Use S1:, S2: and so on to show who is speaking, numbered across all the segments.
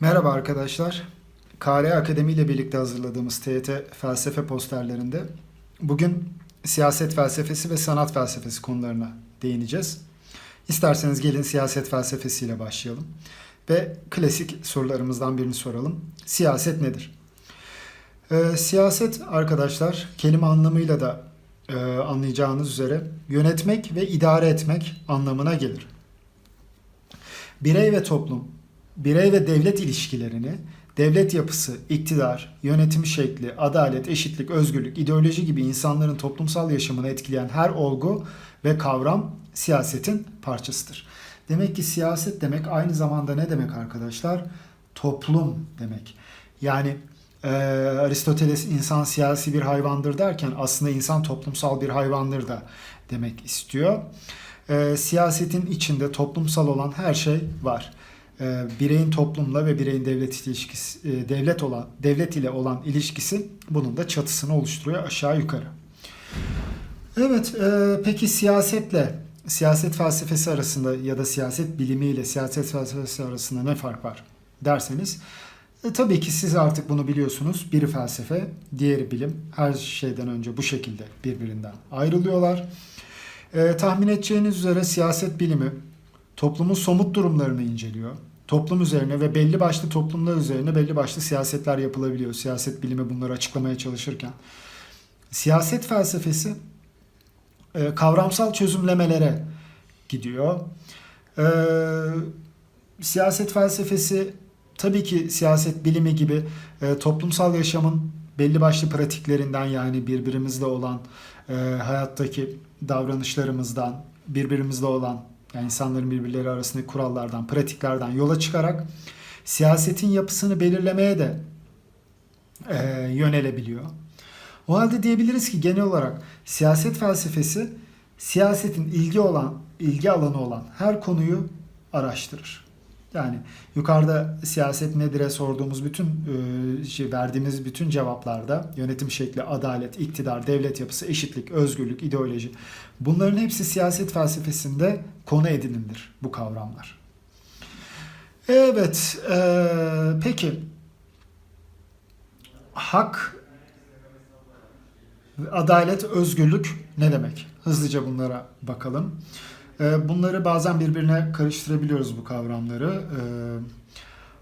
S1: Merhaba arkadaşlar. KR Akademi ile birlikte hazırladığımız TYT felsefe posterlerinde bugün siyaset felsefesi ve sanat felsefesi konularına değineceğiz. İsterseniz gelin siyaset felsefesiyle başlayalım ve klasik sorularımızdan birini soralım. Siyaset nedir? Ee, siyaset arkadaşlar kelime anlamıyla da e, anlayacağınız üzere yönetmek ve idare etmek anlamına gelir. Birey ve toplum birey ve devlet ilişkilerini, devlet yapısı, iktidar, yönetim şekli, adalet, eşitlik, özgürlük, ideoloji gibi insanların toplumsal yaşamını etkileyen her olgu ve kavram siyasetin parçasıdır. Demek ki siyaset demek aynı zamanda ne demek arkadaşlar? Toplum demek. Yani e, Aristoteles insan siyasi bir hayvandır derken aslında insan toplumsal bir hayvandır da demek istiyor. E, siyasetin içinde toplumsal olan her şey var e, bireyin toplumla ve bireyin devlet ilişkisi e, devlet olan devlet ile olan ilişkisi bunun da çatısını oluşturuyor aşağı yukarı. Evet, e, peki siyasetle siyaset felsefesi arasında ya da siyaset bilimiyle siyaset felsefesi arasında ne fark var derseniz e, tabii ki siz artık bunu biliyorsunuz. Biri felsefe, diğeri bilim. Her şeyden önce bu şekilde birbirinden ayrılıyorlar. E, tahmin edeceğiniz üzere siyaset bilimi toplumun somut durumlarını inceliyor. Toplum üzerine ve belli başlı toplumlar üzerine belli başlı siyasetler yapılabiliyor. Siyaset bilimi bunları açıklamaya çalışırken. Siyaset felsefesi e, kavramsal çözümlemelere gidiyor. E, siyaset felsefesi tabii ki siyaset bilimi gibi e, toplumsal yaşamın belli başlı pratiklerinden yani birbirimizle olan hayattaki davranışlarımızdan, birbirimizle olan yani insanların birbirleri arasındaki kurallardan, pratiklerden yola çıkarak siyasetin yapısını belirlemeye de e, yönelebiliyor. O halde diyebiliriz ki genel olarak siyaset felsefesi siyasetin ilgi olan, ilgi alanı olan her konuyu araştırır. Yani yukarıda siyaset nedir'e sorduğumuz bütün e, şey, verdiğimiz bütün cevaplarda yönetim şekli, adalet, iktidar, devlet yapısı, eşitlik, özgürlük, ideoloji bunların hepsi siyaset felsefesinde konu edinilir bu kavramlar. Evet, e, peki hak, adalet, özgürlük ne demek? Hızlıca bunlara bakalım. Ee, bunları bazen birbirine karıştırabiliyoruz bu kavramları. Ee,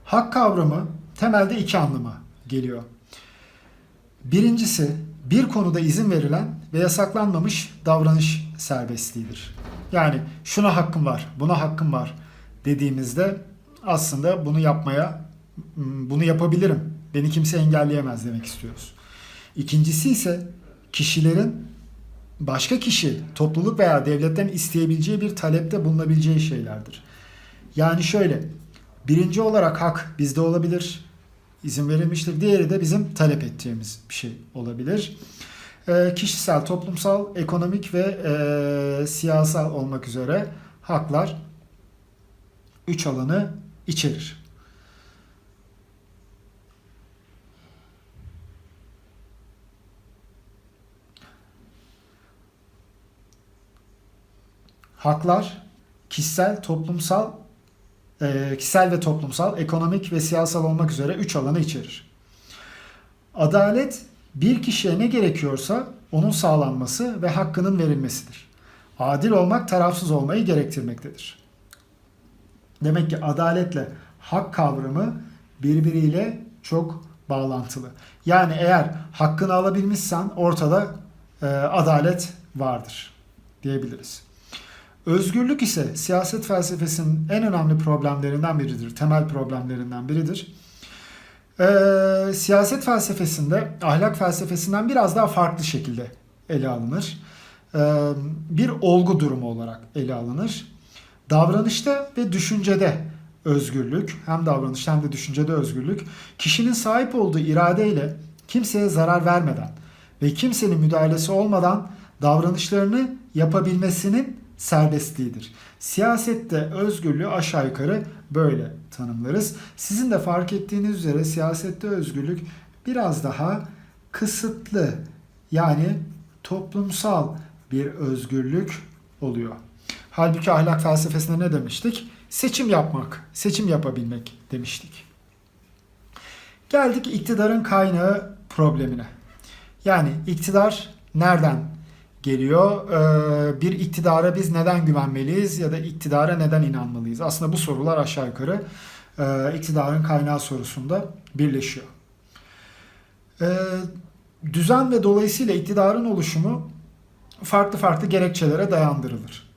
S1: hak kavramı temelde iki anlama geliyor. Birincisi bir konuda izin verilen ve yasaklanmamış davranış serbestliğidir. Yani şuna hakkım var, buna hakkım var dediğimizde aslında bunu yapmaya, bunu yapabilirim, beni kimse engelleyemez demek istiyoruz. İkincisi ise kişilerin başka kişi, topluluk veya devletten isteyebileceği bir talepte bulunabileceği şeylerdir. Yani şöyle, birinci olarak hak bizde olabilir, izin verilmiştir. Diğeri de bizim talep ettiğimiz bir şey olabilir. E, kişisel, toplumsal, ekonomik ve e, siyasal olmak üzere haklar üç alanı içerir. Haklar kişisel, toplumsal, e, kişisel ve toplumsal, ekonomik ve siyasal olmak üzere üç alanı içerir. Adalet bir kişiye ne gerekiyorsa onun sağlanması ve hakkının verilmesidir. Adil olmak tarafsız olmayı gerektirmektedir. Demek ki adaletle hak kavramı birbiriyle çok bağlantılı. Yani eğer hakkını alabilmişsen ortada e, adalet vardır diyebiliriz. Özgürlük ise siyaset felsefesinin en önemli problemlerinden biridir, temel problemlerinden biridir. Ee, siyaset felsefesinde ahlak felsefesinden biraz daha farklı şekilde ele alınır. Ee, bir olgu durumu olarak ele alınır. Davranışta ve düşüncede özgürlük, hem davranışta hem de düşüncede özgürlük, kişinin sahip olduğu iradeyle kimseye zarar vermeden ve kimsenin müdahalesi olmadan davranışlarını yapabilmesinin serbestliğidir. Siyasette özgürlüğü aşağı yukarı böyle tanımlarız. Sizin de fark ettiğiniz üzere siyasette özgürlük biraz daha kısıtlı yani toplumsal bir özgürlük oluyor. Halbuki ahlak felsefesinde ne demiştik? Seçim yapmak, seçim yapabilmek demiştik. Geldik iktidarın kaynağı problemine. Yani iktidar nereden geliyor? Ee, bir iktidara biz neden güvenmeliyiz ya da iktidara neden inanmalıyız? Aslında bu sorular aşağı yukarı e, iktidarın kaynağı sorusunda birleşiyor. Ee, düzen ve dolayısıyla iktidarın oluşumu farklı farklı gerekçelere dayandırılır.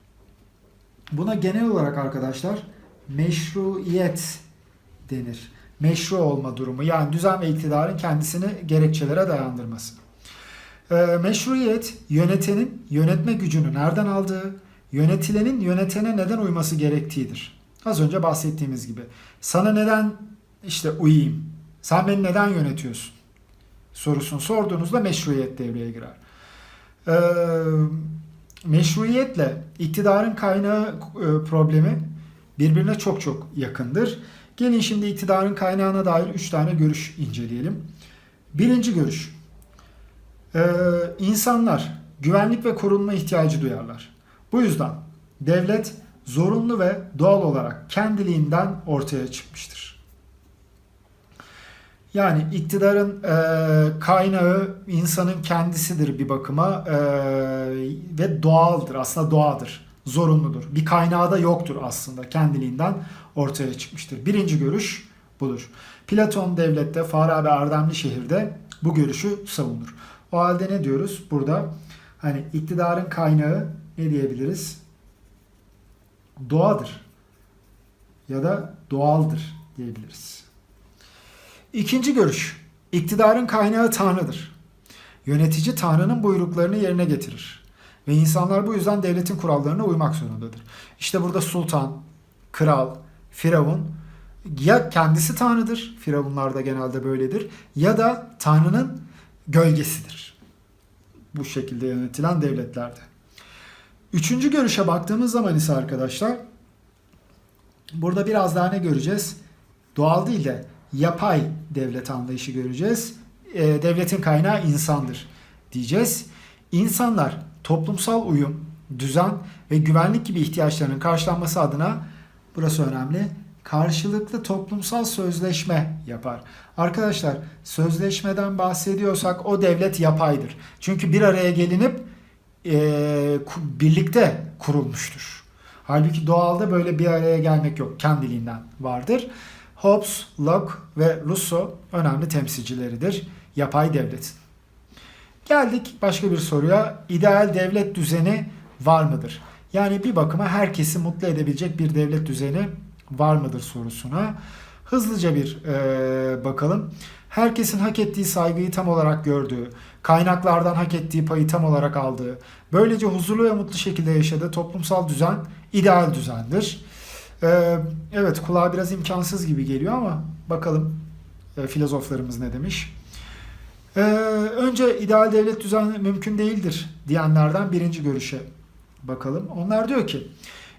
S1: Buna genel olarak arkadaşlar meşruiyet denir. Meşru olma durumu yani düzen ve iktidarın kendisini gerekçelere dayandırması. Ee, meşruiyet yönetenin yönetme gücünü nereden aldığı, yönetilenin yönetene neden uyması gerektiğidir. Az önce bahsettiğimiz gibi. Sana neden işte uyayım? Sen beni neden yönetiyorsun? Sorusunu sorduğunuzda meşruiyet devreye girer. Ee, meşruiyetle iktidarın kaynağı e, problemi birbirine çok çok yakındır. Gelin şimdi iktidarın kaynağına dair 3 tane görüş inceleyelim. Birinci görüş. Ee, insanlar güvenlik ve korunma ihtiyacı duyarlar. Bu yüzden devlet zorunlu ve doğal olarak kendiliğinden ortaya çıkmıştır. Yani iktidarın e, kaynağı insanın kendisidir bir bakıma e, ve doğaldır aslında doğadır, zorunludur. Bir kaynağı da yoktur aslında kendiliğinden ortaya çıkmıştır. Birinci görüş budur. Platon devlette, Farabi Erdemli şehirde bu görüşü savunur. O halde ne diyoruz burada? Hani iktidarın kaynağı ne diyebiliriz? Doğadır ya da doğaldır diyebiliriz. İkinci görüş. İktidarın kaynağı Tanrı'dır. Yönetici Tanrı'nın buyruklarını yerine getirir. Ve insanlar bu yüzden devletin kurallarına uymak zorundadır. İşte burada sultan, kral, firavun ya kendisi Tanrı'dır, firavunlar da genelde böyledir, ya da Tanrı'nın gölgesidir. Bu şekilde yönetilen devletlerde. Üçüncü görüşe baktığımız zaman ise arkadaşlar, burada biraz daha ne göreceğiz? Doğal değil de yapay devlet anlayışı göreceğiz. E, devletin kaynağı insandır diyeceğiz. İnsanlar toplumsal uyum, düzen ve güvenlik gibi ihtiyaçlarının karşılanması adına burası önemli. Karşılıklı toplumsal sözleşme yapar. Arkadaşlar sözleşmeden bahsediyorsak o devlet yapaydır. Çünkü bir araya gelinip e, birlikte kurulmuştur. Halbuki doğalda böyle bir araya gelmek yok. Kendiliğinden vardır. Hobbes, Locke ve Rousseau önemli temsilcileridir yapay devletin. Geldik başka bir soruya. İdeal devlet düzeni var mıdır? Yani bir bakıma herkesi mutlu edebilecek bir devlet düzeni var mıdır sorusuna. Hızlıca bir e, bakalım. Herkesin hak ettiği saygıyı tam olarak gördüğü, kaynaklardan hak ettiği payı tam olarak aldığı, böylece huzurlu ve mutlu şekilde yaşadığı toplumsal düzen ideal düzendir. Ee, evet kulağa biraz imkansız gibi geliyor ama bakalım e, filozoflarımız ne demiş. Ee, önce ideal devlet düzeni mümkün değildir diyenlerden birinci görüşe bakalım. Onlar diyor ki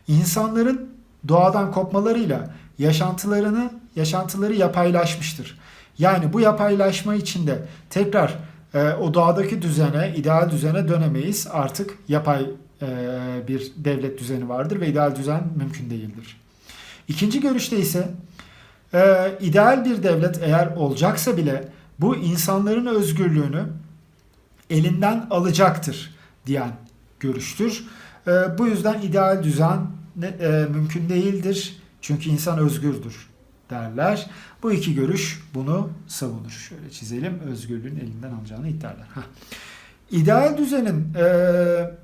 S1: insanların doğadan kopmalarıyla yaşantılarını yaşantıları yapaylaşmıştır. Yani bu yapaylaşma içinde tekrar e, o doğadaki düzene, ideal düzene dönemeyiz. Artık yapay e, bir devlet düzeni vardır ve ideal düzen mümkün değildir. İkinci görüşte ise e, ideal bir devlet eğer olacaksa bile bu insanların özgürlüğünü elinden alacaktır diyen görüştür. E, bu yüzden ideal düzen e, mümkün değildir. Çünkü insan özgürdür derler. Bu iki görüş bunu savunur. Şöyle çizelim. Özgürlüğün elinden alacağını iddialar. İdeal düzenin e,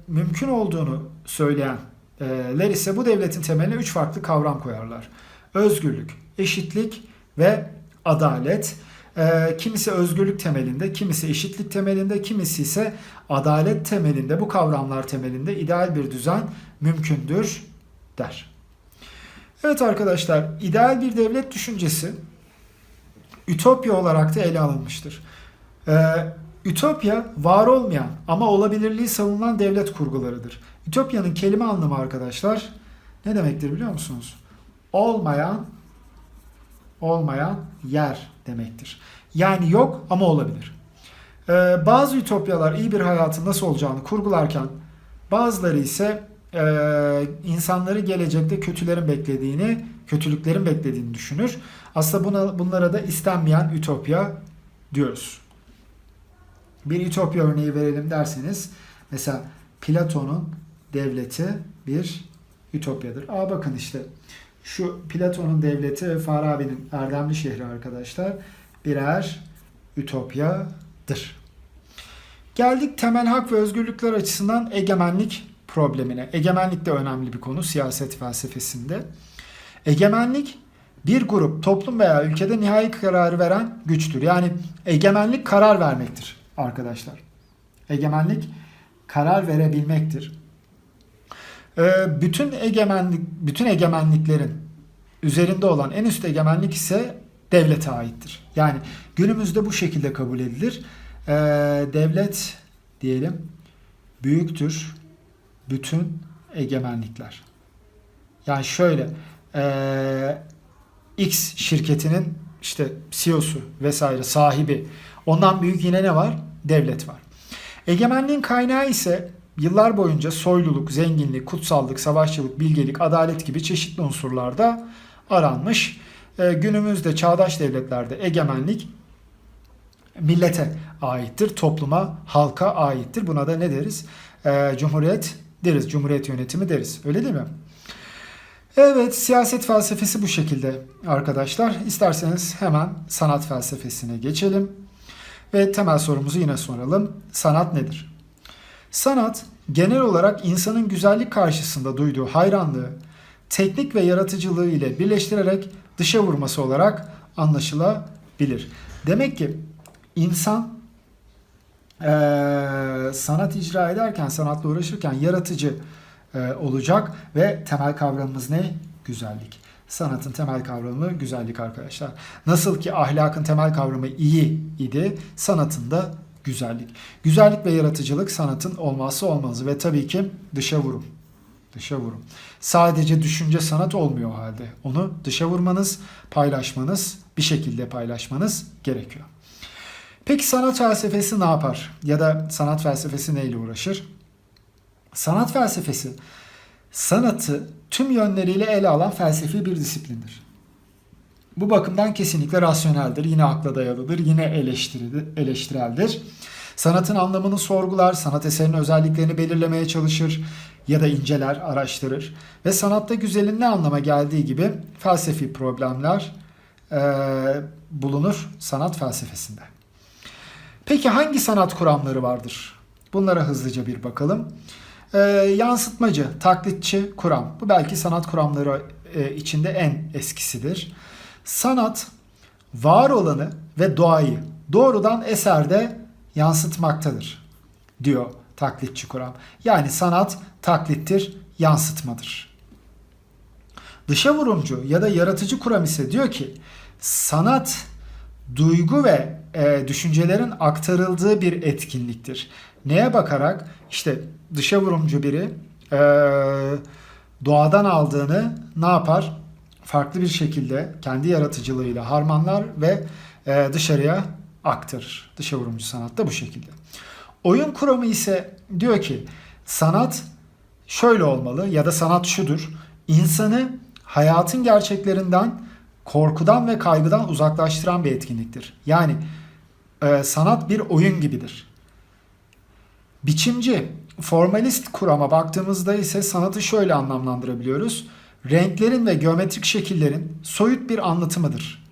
S1: mümkün olduğunu söyleyenler ise bu devletin temeline üç farklı kavram koyarlar. Özgürlük, eşitlik ve adalet. E, kimisi özgürlük temelinde, kimisi eşitlik temelinde, kimisi ise adalet temelinde, bu kavramlar temelinde ideal bir düzen mümkündür der. Evet arkadaşlar, ideal bir devlet düşüncesi ütopya olarak da ele alınmıştır. Ee, ütopya var olmayan ama olabilirliği savunulan devlet kurgularıdır. Ütopyanın kelime anlamı arkadaşlar ne demektir biliyor musunuz? Olmayan olmayan yer demektir. Yani yok ama olabilir. Ee, bazı ütopyalar iyi bir hayatın nasıl olacağını kurgularken bazıları ise e, insanları gelecekte kötülerin beklediğini, kötülüklerin beklediğini düşünür. Aslında buna, bunlara da istenmeyen ütopya diyoruz. Bir ütopya örneği verelim derseniz mesela Platon'un devleti bir ütopyadır. Aa bakın işte şu Platon'un devleti ve Farabi'nin Erdemli şehri arkadaşlar birer ütopyadır. Geldik temel hak ve özgürlükler açısından egemenlik problemine. Egemenlik de önemli bir konu siyaset felsefesinde. Egemenlik bir grup, toplum veya ülkede nihai kararı veren güçtür. Yani egemenlik karar vermektir arkadaşlar. Egemenlik karar verebilmektir. Ee, bütün egemenlik, bütün egemenliklerin üzerinde olan en üst egemenlik ise devlete aittir. Yani günümüzde bu şekilde kabul edilir. Ee, devlet diyelim büyüktür bütün egemenlikler. Yani şöyle ee, X şirketinin işte CEO'su vesaire sahibi ondan büyük yine ne var? Devlet var. Egemenliğin kaynağı ise yıllar boyunca soyluluk, zenginlik, kutsallık, savaşçılık, bilgelik, adalet gibi çeşitli unsurlarda aranmış. Ee, günümüzde çağdaş devletlerde egemenlik millete aittir, topluma, halka aittir. Buna da ne deriz? Ee, cumhuriyet deriz, cumhuriyet yönetimi deriz. Öyle değil mi? Evet, siyaset felsefesi bu şekilde arkadaşlar. İsterseniz hemen sanat felsefesine geçelim. Ve temel sorumuzu yine soralım. Sanat nedir? Sanat, genel olarak insanın güzellik karşısında duyduğu hayranlığı, teknik ve yaratıcılığı ile birleştirerek dışa vurması olarak anlaşılabilir. Demek ki insan eee, sanat icra ederken, sanatla uğraşırken yaratıcı e, olacak ve temel kavramımız ne? Güzellik. Sanatın temel kavramı güzellik arkadaşlar. Nasıl ki ahlakın temel kavramı iyi idi, sanatın da güzellik. Güzellik ve yaratıcılık sanatın olmazsa olmazı ve tabii ki dışa vurum. Dışa vurum. Sadece düşünce sanat olmuyor o halde. Onu dışa vurmanız, paylaşmanız, bir şekilde paylaşmanız gerekiyor. Peki sanat felsefesi ne yapar? Ya da sanat felsefesi neyle uğraşır? Sanat felsefesi sanatı tüm yönleriyle ele alan felsefi bir disiplindir. Bu bakımdan kesinlikle rasyoneldir, yine akla dayalıdır, yine eleştireldir. Sanatın anlamını sorgular, sanat eserinin özelliklerini belirlemeye çalışır ya da inceler, araştırır. Ve sanatta güzelin ne anlama geldiği gibi felsefi problemler e, bulunur sanat felsefesinde. Peki hangi sanat kuramları vardır? Bunlara hızlıca bir bakalım. E, yansıtmacı, taklitçi kuram. Bu belki sanat kuramları e, içinde en eskisidir. Sanat var olanı ve doğayı doğrudan eserde yansıtmaktadır diyor taklitçi kuram. Yani sanat taklittir, yansıtmadır. Dışa vurumcu ya da yaratıcı kuram ise diyor ki sanat duygu ve e, düşüncelerin aktarıldığı bir etkinliktir. Neye bakarak? İşte dışa vurumcu biri e, doğadan aldığını ne yapar? Farklı bir şekilde kendi yaratıcılığıyla harmanlar ve e, dışarıya aktarır. Dışa vurumcu sanat da bu şekilde. Oyun kuramı ise diyor ki sanat şöyle olmalı ya da sanat şudur. İnsanı hayatın gerçeklerinden, korkudan ve kaygıdan uzaklaştıran bir etkinliktir. Yani e, sanat bir oyun gibidir. Biçimci, formalist kurama baktığımızda ise sanatı şöyle anlamlandırabiliyoruz. Renklerin ve geometrik şekillerin soyut bir anlatımıdır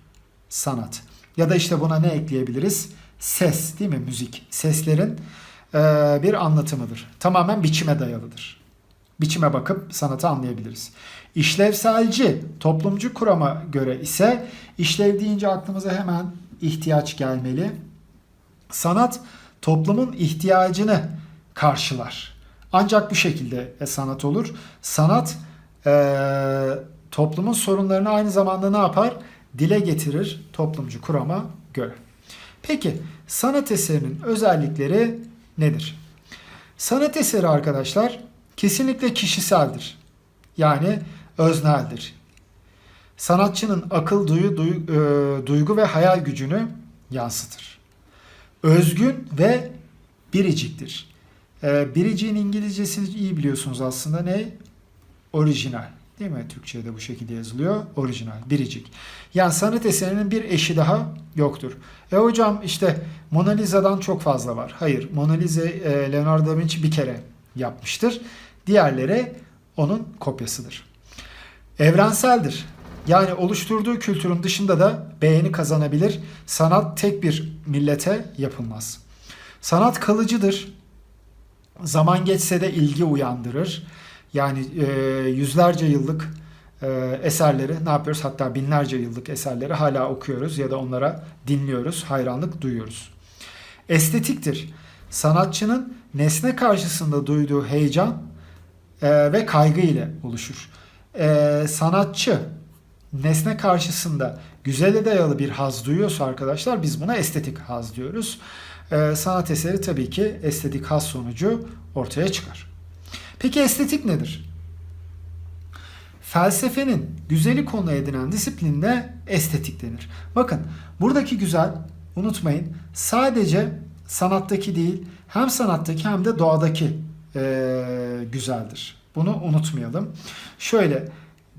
S1: sanat. Ya da işte buna ne ekleyebiliriz? Ses değil mi? Müzik. Seslerin e, bir anlatımıdır. Tamamen biçime dayalıdır. Biçime bakıp sanatı anlayabiliriz. İşlevselci, toplumcu kurama göre ise işlev deyince aklımıza hemen ihtiyaç gelmeli. Sanat toplumun ihtiyacını karşılar. Ancak bu şekilde e, sanat olur. Sanat e, toplumun sorunlarını aynı zamanda ne yapar? Dile getirir toplumcu kurama göre. Peki sanat eserinin özellikleri nedir? Sanat eseri arkadaşlar kesinlikle kişiseldir. Yani özneldir. Sanatçının akıl, duyu, duyu, e, duygu ve hayal gücünü yansıtır. Özgün ve biriciktir. E, biriciğin İngilizcesini iyi biliyorsunuz aslında ne? Orijinal. Değil mi? Türkçe'de bu şekilde yazılıyor. Orijinal, biricik. Yani sanat eserinin bir eşi daha yoktur. E hocam işte Mona Lisa'dan çok fazla var. Hayır, Mona Lisa e, Leonardo da Vinci bir kere yapmıştır. Diğerleri onun kopyasıdır. Evrenseldir. Yani oluşturduğu kültürün dışında da beğeni kazanabilir. Sanat tek bir millete yapılmaz. Sanat kalıcıdır. Zaman geçse de ilgi uyandırır. Yani e, yüzlerce yıllık e, eserleri ne yapıyoruz? Hatta binlerce yıllık eserleri hala okuyoruz ya da onlara dinliyoruz, hayranlık duyuyoruz. Estetiktir. Sanatçının nesne karşısında duyduğu heyecan e, ve kaygı ile oluşur. E, sanatçı nesne karşısında güzele dayalı bir haz duyuyorsa arkadaşlar biz buna estetik haz diyoruz. E, sanat eseri tabii ki estetik haz sonucu ortaya çıkar. Peki estetik nedir? Felsefenin güzeli konu edinen disiplinine estetik denir. Bakın buradaki güzel unutmayın sadece sanattaki değil hem sanattaki hem de doğadaki e, güzeldir. Bunu unutmayalım. Şöyle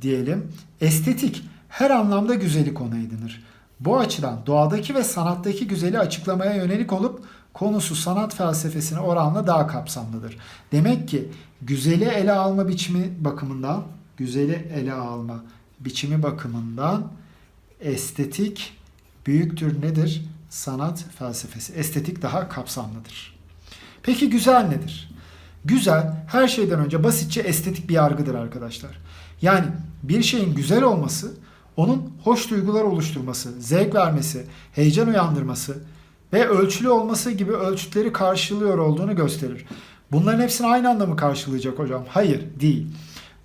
S1: diyelim estetik her anlamda güzeli konu edinir. Bu açıdan doğadaki ve sanattaki güzeli açıklamaya yönelik olup konusu sanat felsefesine oranla daha kapsamlıdır. Demek ki güzeli ele alma biçimi bakımından, güzeli ele alma biçimi bakımından estetik büyüktür nedir? Sanat felsefesi. Estetik daha kapsamlıdır. Peki güzel nedir? Güzel her şeyden önce basitçe estetik bir yargıdır arkadaşlar. Yani bir şeyin güzel olması onun hoş duygular oluşturması, zevk vermesi, heyecan uyandırması ve ölçülü olması gibi ölçütleri karşılıyor olduğunu gösterir. Bunların hepsini aynı anda mı karşılayacak hocam? Hayır, değil.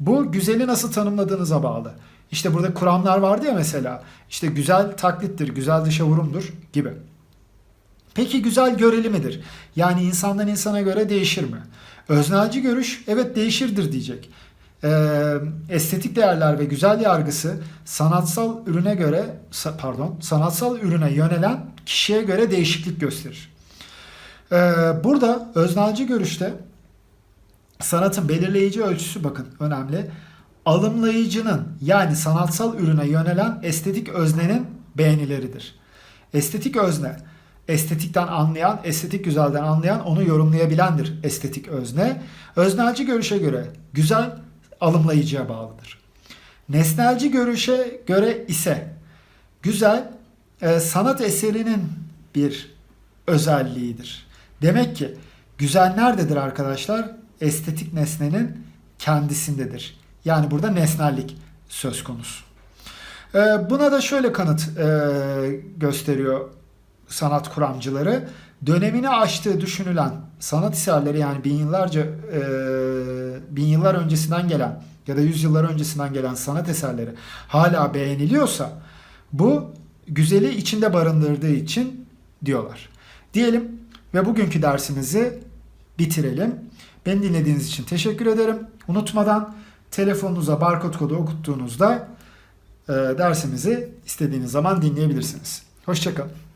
S1: Bu güzeli nasıl tanımladığınıza bağlı. İşte burada kuramlar vardı ya mesela. İşte güzel taklittir, güzel dışa vurumdur gibi. Peki güzel göreli midir? Yani insandan insana göre değişir mi? Öznelci görüş evet değişirdir diyecek. Ee, estetik değerler ve güzel yargısı sanatsal ürüne göre pardon sanatsal ürüne yönelen kişiye göre değişiklik gösterir. Ee, burada öznelci görüşte sanatın belirleyici ölçüsü bakın önemli. Alımlayıcının yani sanatsal ürüne yönelen estetik öznenin beğenileridir. Estetik özne estetikten anlayan, estetik güzelden anlayan onu yorumlayabilendir estetik özne. Öznelci görüşe göre güzel alımlayıcıya bağlıdır. Nesnelci görüşe göre ise güzel e, sanat eserinin bir özelliğidir. Demek ki güzel nerededir arkadaşlar? Estetik nesnenin kendisindedir. Yani burada nesnellik söz konusu. E, buna da şöyle kanıt e, gösteriyor sanat kuramcıları. Dönemini aştığı düşünülen sanat eserleri yani bin yıllarca e, bin yıllar öncesinden gelen ya da yüz yıllar öncesinden gelen sanat eserleri hala beğeniliyorsa bu güzeli içinde barındırdığı için diyorlar. Diyelim ve bugünkü dersimizi bitirelim. Beni dinlediğiniz için teşekkür ederim. Unutmadan telefonunuza barkod kodu okuttuğunuzda e, dersimizi istediğiniz zaman dinleyebilirsiniz. Hoşçakalın.